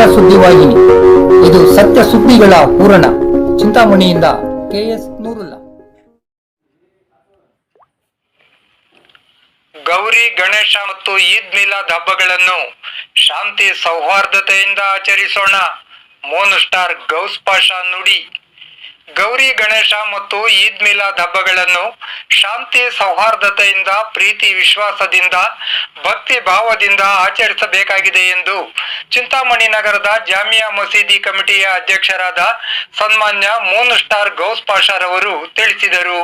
ಸುದ್ದಿವಾಹಿನಿ. ಇದು ಸತ್ಯ ಸುದ್ದಿಗಳ ಪೂರಣ ಚಿಂತಾಮಣಿಯಿಂದ ಕೆಎಸ್ ನೂರುಲ್ಲ. ಗೌರಿ, ಗಣೇಶ ಮತ್ತು ಈದ್ ಮಿಲಾದ್ ಹಬ್ಬಗಳನ್ನು ಶಾಂತಿ ಸೌಹಾರ್ದತೆಯಿಂದ ಆಚರಿಸೋಣ. ಮೋನ್ ಸ್ಟಾರ್ ಗೌಸ್ ಪಾಷಾ ನುಡಿ. ಗೌರಿ ಗಣೇಶ ಮತ್ತು ಈದ್ ಮಿಲಾದ್ ಹಬ್ಬಗಳನ್ನು ಶಾಂತಿ ಸೌಹಾರ್ದತೆಯಿಂದ, ಪ್ರೀತಿ ವಿಶ್ವಾಸದಿಂದ, ಭಕ್ತಿ ಭಾವದಿಂದ ಆಚರಿಸಬೇಕಾಗಿದೆ ಎಂದು ಚಿಂತಾಮಣಿ ನಗರದ ಜಾಮಿಯಾ ಮಸೀದಿ ಕಮಿಟಿಯ ಅಧ್ಯಕ್ಷರಾದ ಸನ್ಮಾನ್ಯ ಮೂನ್ ಸ್ಟಾರ್ ಗೌಸ್ ಪಾಷಾರವರು ತಿಳಿಸಿದರು.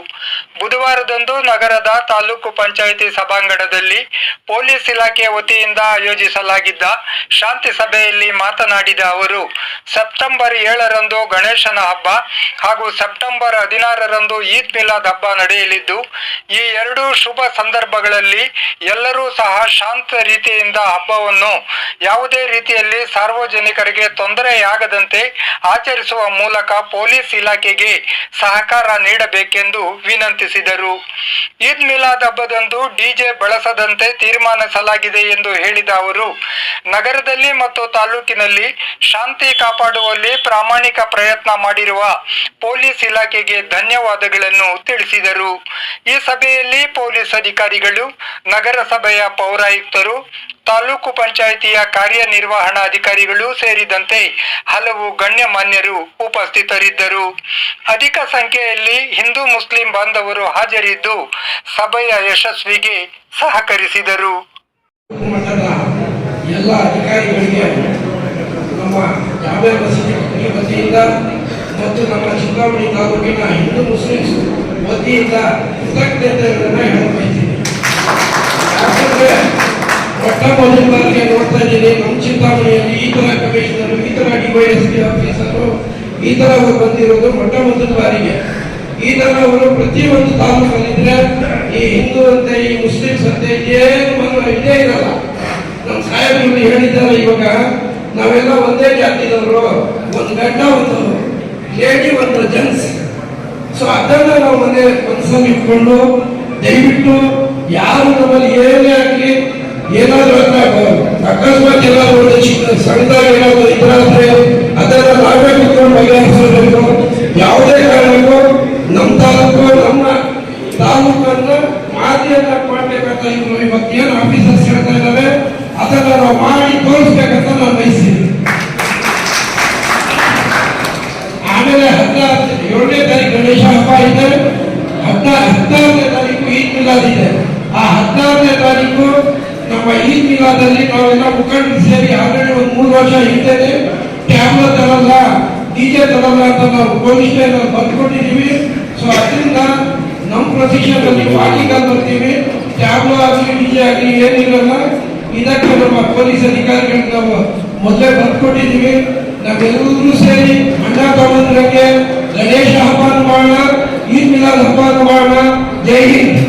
ಬುಧವಾರದಂದು ನಗರದ ತಾಲೂಕು ಪಂಚಾಯಿತಿ ಸಭಾಂಗಣದಲ್ಲಿ ಪೊಲೀಸ್ ಇಲಾಖೆ ವತಿಯಿಂದ ಆಯೋಜಿಸಲಾಗಿದ್ದ ಶಾಂತಿ ಸಭೆಯಲ್ಲಿ ಮಾತನಾಡಿದ ಅವರು, ಸೆಪ್ಟೆಂಬರ್ ಏಳರಂದು ಗಣೇಶನ ಹಬ್ಬ ಹಾಗೂ ಸೆಪ್ಟೆಂಬರ್ ಹದಿನಾರರಂದು ಈದ್ ಮಿಲಾದ್ ಹಬ್ಬ ನಡೆಯಲಿದ್ದು, ಈ ಎರಡು ಶುಭ ಸಂದರ್ಭಗಳಲ್ಲಿ ಎಲ್ಲರೂ ಸಹ ಶಾಂತ ರೀತಿಯಿಂದ ಹಬ್ಬವನ್ನು ಯಾವುದೇ ರೀತಿಯಲ್ಲಿ ಸಾರ್ವಜನಿಕರಿಗೆ ತೊಂದರೆಯಾಗದಂತೆ ಆಚರಿಸುವ ಮೂಲಕ ಪೊಲೀಸ್ ಇಲಾಖೆಗೆ ಸಹಕಾರ ನೀಡಬೇಕೆಂದು ವಿನಂತಿಸಿದರು. ಈದ್ ಮಿಲಾದ್ ಹಬ್ಬದಂದು ಡಿಜೆ ಬಳಸದಂತೆ ತೀರ್ಮಾನಿಸಲಾಗಿದೆ ಎಂದು ಹೇಳಿದ ಅವರು, ನಗರದಲ್ಲಿ ಮತ್ತು ತಾಲೂಕಿನಲ್ಲಿ ಶಾಂತಿ ಕಾಪಾಡುವಲ್ಲಿ ಪ್ರಾಮಾಣಿಕ ಪ್ರಯತ್ನ ಮಾಡಿರುವ ಪೊಲೀಸ್ ಇಲಾಖೆಗೆ ಧನ್ಯವಾದಗಳನ್ನು ತಿಳಿಸಿದರು. ಈ ಸಭೆಯಲ್ಲಿ ಪೊಲೀಸ್ ಅಧಿಕಾರಿಗಳು, ನಗರಸಭೆಯ ಪೌರಾಯುಕ್ತರು, ತಾಲೂಕು ಪಂಚಾಯಿತಿಯ ಕಾರ್ಯನಿರ್ವಹಣಾಧಿಕಾರಿಗಳು ಸೇರಿದಂತೆ ಹಲವು ಗಣ್ಯಮಾನ್ಯರು ಉಪಸ್ಥಿತರಿದ್ದರು. ಅಧಿಕ ಸಂಖ್ಯೆಯಲ್ಲಿ ಹಿಂದೂ ಮುಸ್ಲಿಂ ಬಾಂಧವರು ಹಾಜರಿದ್ದು ಸಭೆಯ ಯಶಸ್ವಿಗೆ ಸಹಕರಿಸಿದರು. ಎಲ್ಲ ಅಧಿಕಾರಿಗಳಿಗೆ ನಮ್ಮ ಮತ್ತು ನಮ್ಮ ಚಿಂತಾಮಣಿ ತಾಲೂಕಿನ ಹಿಂದೂ ಮುಸ್ಲಿಮ್ಸ್ ವತಿಯಿಂದ ಕೃತಜ್ಞತೆಗಳನ್ನು ಹೇಳ್ಕೊಳ್ತೀನಿ ಮೊಟ್ಟ ಮೊದಲ ಬಾರಿಗೆ ನೋಡ್ತಾ ಇದ್ದೀನಿ ನಮ್ಮ ಚಿಂತಾಮಣಿಯಲ್ಲಿ ಈ ತರ ಕಮಿಷನರು, ಈ ತರ ಡಿವೈಎಸ್ಪಿ ಆಫೀಸರು, ಈ ತರ ಅವರು ಬಂದಿರೋದು ಮೊಟ್ಟ ಮೊದಲ ಬಾರಿಗೆ. ಈ ತರ ಅವರು ಪ್ರತಿಯೊಂದು ತಾಲೂಕಲ್ಲಿದ್ರೆ ಈ ಹಿಂದೂ ಅಂತೆ, ಈ ಮುಸ್ಲಿಮ್ಸ್ ಅಂತೆ, ಏನು ಮನ ಇದೇ ಇರಲ್ಲ. ನಮ್ಮ ಸಾಹೇಬರು ಹೇಳಿದ್ದಾರೆ ಇವಾಗ, ನಾವೆಲ್ಲ ಒಂದೇ ಜಾತಿದವರು, ಒಂದು ಗಂಡ ಒಂದು ಲೇಡಿ ಒಂದು ಜೆಂಟ್ಸ್ ಸೊ ಅದನ್ನ ನಾವು ಮನೆ ಮನಸ್ಸಲ್ಲಿ ಇಟ್ಕೊಂಡು, ದಯವಿಟ್ಟು ಯಾರು ನಮ್ಮಲ್ಲಿ ಏನೇ ಆಗಲಿ, ಏನಾದರೂ ಅಕಸ್ಮಾತ್ ಏನಾದರೂ ಒಂದು ಚಿಕ್ಕ ಸಣ್ಣದಾಗ ಏನಾದ್ರು ಇದ್ರಾದ್ರೆ ಅದನ್ನ ನಾವೇ ಕುತ್ಕೊಂಡು ಬಗೆಹರಿಸಬೇಕು ಯಾವುದೇ ಕಾರಣಕ್ಕೂ ನಮ್ಮ ತಾಲೂಕು, ನಮ್ಮ ತಾಲೂಕನ್ನ ಮಾದರಿಯನ್ನ ಮಾಡ್ಬೇಕಂತ ಇವತ್ತು ಏನು ಆಫೀಸರ್ಸ್ ಹೇಳ್ತಾ ಇದೆ ಹದಿನಾ ಹದಿನಾರನೇ ತಾರೀಕು ಈದ್ ಮಿಲಾದ್ ಇದೆ. ಆ ಹದಿನಾರನೇ ತಾರೀಕು ನಮ್ಮ ಈದ್ ಮಿಲಾದಲ್ಲಿ ನಾವೆಲ್ಲ ಮುಖಂಡರು ಸೇರಿ ಆಲ್ರೆಡಿ ಒಂದು ಮೂರು ವರ್ಷ ಹಿಂದೆ ಕ್ಯಾಮ್ರಾ ತರಲ್ಲ ಡಿಜೆ ತರಲ್ಲ ಅಂತ ನಾವು ಪೊಲೀಸ್ ಬಂದ್ಕೊಂಡಿದ್ದೀವಿ. ಸೊ ಅದರಿಂದ ನಮ್ಮ ಪ್ರೊಸೆಷನ್ ಅಲ್ಲಿ ಬರ್ತೀವಿ ಕ್ಯಾಮ್ರಾ ಆಗಲಿ ಡಿಜೆ ಆಗಲಿ ಏನಿರಲ್ಲ, ಇದಕ್ಕೆ ನಮ್ಮ ಪೊಲೀಸ್ ಅಧಿಕಾರಿಗಳಿಗೆ ನಾವು ಮೊದಲೇ ಬರ್ಕೊಟ್ಟಿದ್ದೀವಿ ನಾವೆಲ್ಲರೂ ಸೇರಿ ಅಣ್ಣ ತಮ್ಮಂದ್ರಿಗೆ ಗಣೇಶ ಹಬ್ಬ ಮಾಡೋಣ గారు ఉపాధి జై హింద్.